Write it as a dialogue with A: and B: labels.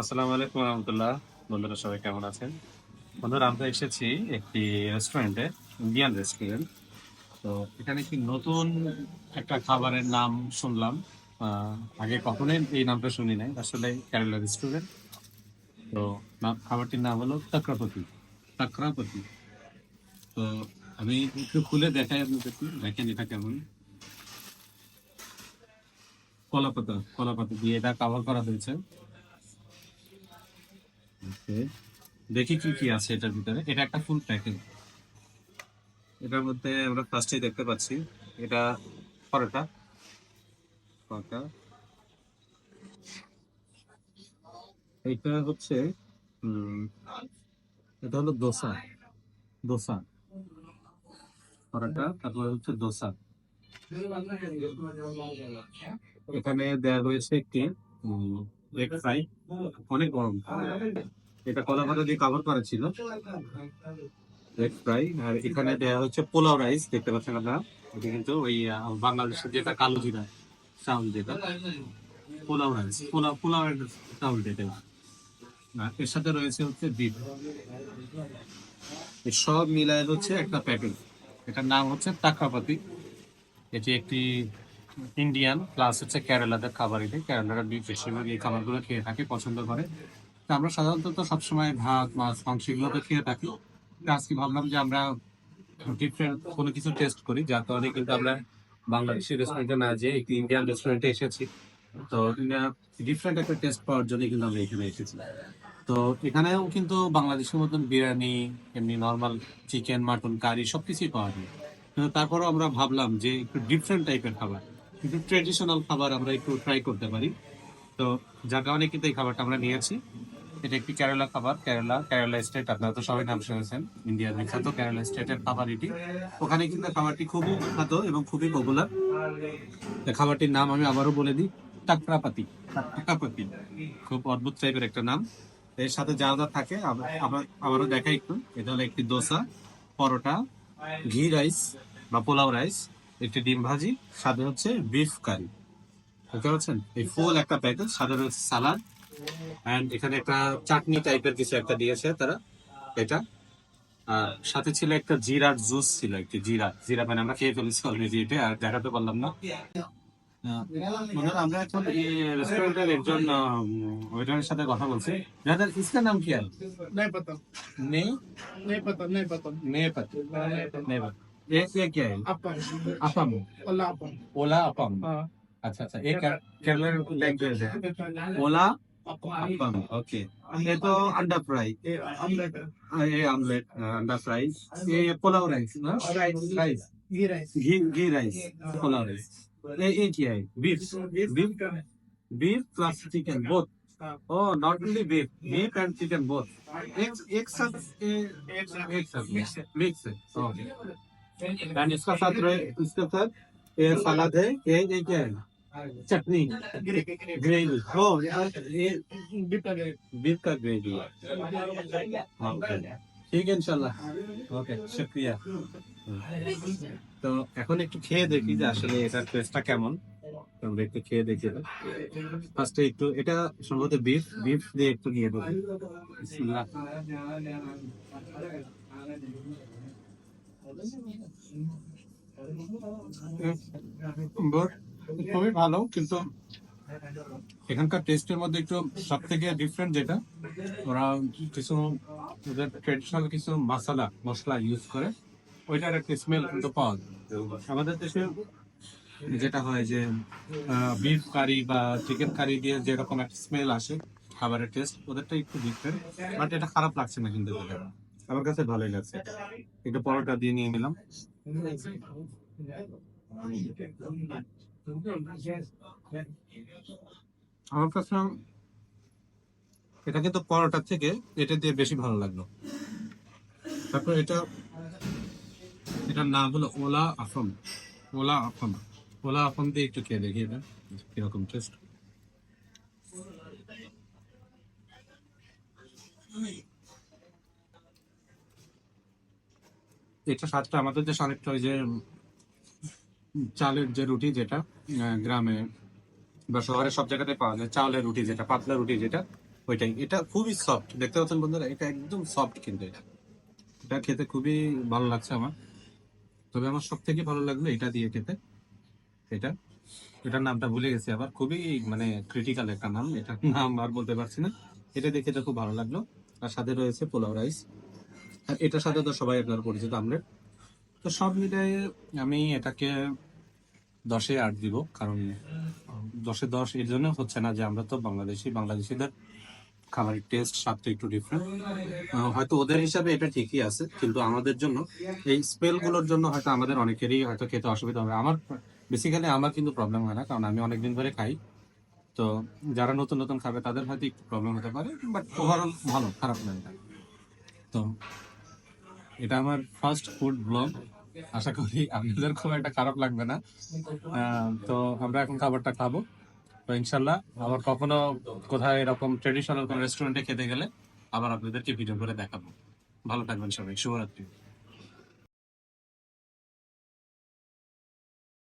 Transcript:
A: আসসালামু আলাইকুম রহমতুল্লাহ। বন্ধুরা সবাই কেমন আছেন? বন্ধুরা, আমরা এসেছি একটি রেস্টুরেন্টে, ইন্ডিয়ান রেস্টুরেন্ট। তো এখানে একটি নতুন একটা খাবারের নাম শুনলাম। আগে কখনোই এই নামটা শুনি নাই। আসলে কেরালা রেস্টুরেন্ট। তো খাবারটির নাম হলো তাকরাপতি। তাকরাপতি। তো আমি একটু খুলে দেখাই আপনাদেরকে। দেখেন এটা কেমন। কলাপাতা কলাপাতা দিয়ে এটা কাভার করা হয়েছে। দেখি কি কি আছে এটার ভিতরে। এটা একটা ফুল প্যাকেজ এটার মধ্যে আমরা ফার্স্টেই দেখতে পাচ্ছি, এটা পরোটা। পরোটা। এটা হচ্ছে এটা হলো দোসা। দোসা। পরোটা, তারপরে হচ্ছে দোসা। এখানে দেওয়া রয়েছে একটি ফ্রাই অনেক গরম। এটা কলা পাতা দিয়ে কাভার করা ছিল। এগ ফ্রাই আর এখানে দেওয়া হচ্ছে পোলাও রাইস দেখতে পাচ্ছেন আপনারা? এটা কিন্তু ওই বাংলাদেশের যেটা কালো জিরা, চাউল যেটা, পোলাও রাইস পোলাও পোলাও চাউল যেটা এর সাথে রয়েছে হচ্ছে ডিম সব মিলায় হচ্ছে একটা প্যাকেট এটার নাম হচ্ছে টাকাপাতি এটি একটি ইন্ডিয়ান প্লাস হচ্ছে কেরালাদের খাবার এটি কেরালারা বেশিরভাগ এই খাবারগুলো খেয়ে থাকে, পছন্দ করে। তো আমরা সাধারণত সবসময় ভাত, মাছ, মাংস এগুলো তো খেয়ে থাকি। আজকে ভাবলাম যে আমরা ডিফারেন্ট কোনো কিছু টেস্ট করি, যার কারণে কিন্তু আমরা বাংলাদেশি রেস্টুরেন্টে না যেয়ে একটি ইন্ডিয়ান রেস্টুরেন্টে এসেছি। তো ডিফারেন্ট একটা টেস্ট পাওয়ার জন্য কিন্তু আমরা এখানে এসেছি। তো এখানেও কিন্তু বাংলাদেশের মতন বিরিয়ানি, এমনি নর্মাল চিকেন মাটন কারি সবকিছুই পাওয়া যায়। কিন্তু তারপরেও আমরা ভাবলাম যে একটু ডিফারেন্ট টাইপের খাবার। একটু ট্রেডিশনাল খাবার আমরা একটু ট্রাই করতে পারি। তো যার কারণে কিন্তু এই খাবারটা আমরা নিয়েছি। এটা একটি কেরালা খাবার কেরালা কেরালা স্টেট আপনারা তো সবাই নাম শুনেছেন ইন্ডিয়ার বিখ্যাত কেরালা স্টেটের খাবার এটি। ওখানে কিন্তু খাবারটি খুবই বিখ্যাত এবং খুবই পপুলার খাবারটির নাম আমি আবারও বলে দিই, টাকরাপাতি টাকাপাতি খুব অদ্ভুত টাইপের একটা নাম। এর সাথে যা যা থাকে আবার আবার- আবারও দেখাই একটু। এটা হলো একটি দোসা, পরোটা, ঘি রাইস বা পোলাও রাইস একটি ডিম ভাজি সাথে হচ্ছে বিফ কারি বুঝতে পারছেন? এই ফুল একটা প্যাকেজ সাথে রয়েছে সালাদ অ্যান্ড এখানে একটা চাটনি টাইপের কিছু একটা দিয়েছে তারা এটা। আর সাথে ছিল একটা জিরার জুস ছিল একটি জিরা। জিরা মানে আমরা খেয়ে ফেলেছি অলরেডি এটা আর দেখাতে পারলাম না। আমরা এখন সাথে কথা বলছি। দাদা নাম কি ये ये क्या है
B: अपन
A: अपम
B: अल्लाह अपन
A: ओला अपम
B: हाँ
A: अच्छा अच्छा ये केरला लैंग्वेज है ओला अपम ओके ये तो अंडा फ्राई
B: ये
A: हाँ, ऑमलेट अंडा फ्राई ये ये पुलाव राइस ना
B: rice
A: rice
B: ghee rice
A: ghee ghee rice pulao rice ये ये क्या है beef beef beef plus chicken
B: both.
A: Oh, not only beef, beef and chicken both. एक एक साथ ए-
B: एक साथ
A: एक साथ
B: मिक्स है।
A: मिक्स है ओके एंड इसका साथ रहे इसके साथ ये सलाद है ये ये क्या है चटनी
B: ग्रेवी ग्रेवी
A: ग्रेवी ओ यार ये
B: बीफ का ग्रेवी
A: बीफ का ग्रेवी है ओके ঠিক আছে ইনশাল্লাহ ওকে শুক্রিয়া তো এখন একটু খেয়ে দেখি যে আসলে এটার টেস্টটা কেমন তো আমরা একটু খেয়ে দেখি ফার্স্টে একটু এটা সম্ভবত বিফ বিফ দিয়ে একটু নিয়ে দেবো বিসমিল্লাহ। But খুবই ভালো, কিন্তু এখানকার টেস্টের মধ্যে একটু সব থেকে ডিফারেন্ট যেটা, ওরা কিছু ওদের ট্রেডিশনাল কিছু মশলা মশলা ইউজ করে, ওইটার একটা স্মেল কিন্তু পাওয়া যায় আমাদের দেশে যেটা হয় যে বিফ কারি বা চিকেন কারি দিয়ে যেরকম একটা স্মেল আসে, খাবারের টেস্ট ওদেরটা একটু ডিফারেন্ট বাট এটা খারাপ লাগছে না কিন্তু। আমার কাছে ভালোই লাগছে। একটু পরোটা দিয়ে নিয়ে নিলাম। আমার কাছে এটা কিন্তু পরোটা থেকে এটা দিয়ে বেশি ভালো লাগল। তারপর এটা, এটার নাম হলো ওলা আফম। ওলা আফম। ওলা আফম দিয়ে একটু খেয়ে দেখি এটা কীরকম টেস্ট এটা স্বাদটা আমাদের দেশে অনেকটা ওই যে চালের যে রুটি যেটা গ্রামে বা শহরে সব জায়গাতে পাওয়া যায় চাউলের রুটি যেটা, পাতলা রুটি যেটা, ওইটাই। এটা খুবই সফট দেখতে পাচ্ছেন বন্ধুরা, এটা একদম সফট কিন্তু এটা। এটা খেতে খুবই ভালো লাগছে আমার। তবে আমার সব থেকে ভালো লাগল এটা দিয়ে খেতে, এটা। এটার নামটা ভুলে গেছি আবার, খুবই মানে ক্রিটিক্যাল একটা নাম, এটার নাম আর বলতে পারছি না। এটা দেখে এটা খুব ভালো লাগল। আর সাথে রয়েছে পোলাও রাইস আর এটার সাথে তো সবাই আপনারা পরিচিত আমলেট তো সব মিলিয়ে আমি এটাকে দশে আট দিব, কারণ দশে দশ এর জন্য হচ্ছে না যে আমরা তো বাংলাদেশি, বাংলাদেশিদের খাবারের টেস্ট স্বাদটা একটু ডিফারেন্ট হয়তো ওদের হিসাবে এটা ঠিকই আছে, কিন্তু আমাদের জন্য এই স্পেলগুলোর জন্য হয়তো আমাদের অনেকেরই হয়তো খেতে অসুবিধা হবে। আমার বেসিক্যালি আমার কিন্তু প্রবলেম হয় না, কারণ আমি অনেকদিন ধরে খাই। তো যারা নতুন নতুন খাবে তাদের হয়তো একটু প্রবলেম হতে পারে বাট ওভারঅল ভালো, খারাপ না এটা। তো এটা আমার ফার্স্ট ফুড ব্লগ আশা করি আপনাদের খুব একটা খারাপ লাগবে না। তো আমরা এখন খাবারটা খাব। তো ইনশাল্লাহ, আবার কখনো কোথায় এরকম ট্রেডিশনাল কোনো রেস্টুরেন্টে খেতে গেলে আবার আপনাদেরকে ভিডিও করে দেখাবো। ভালো থাকবেন সবাই। শুভরাত্রি।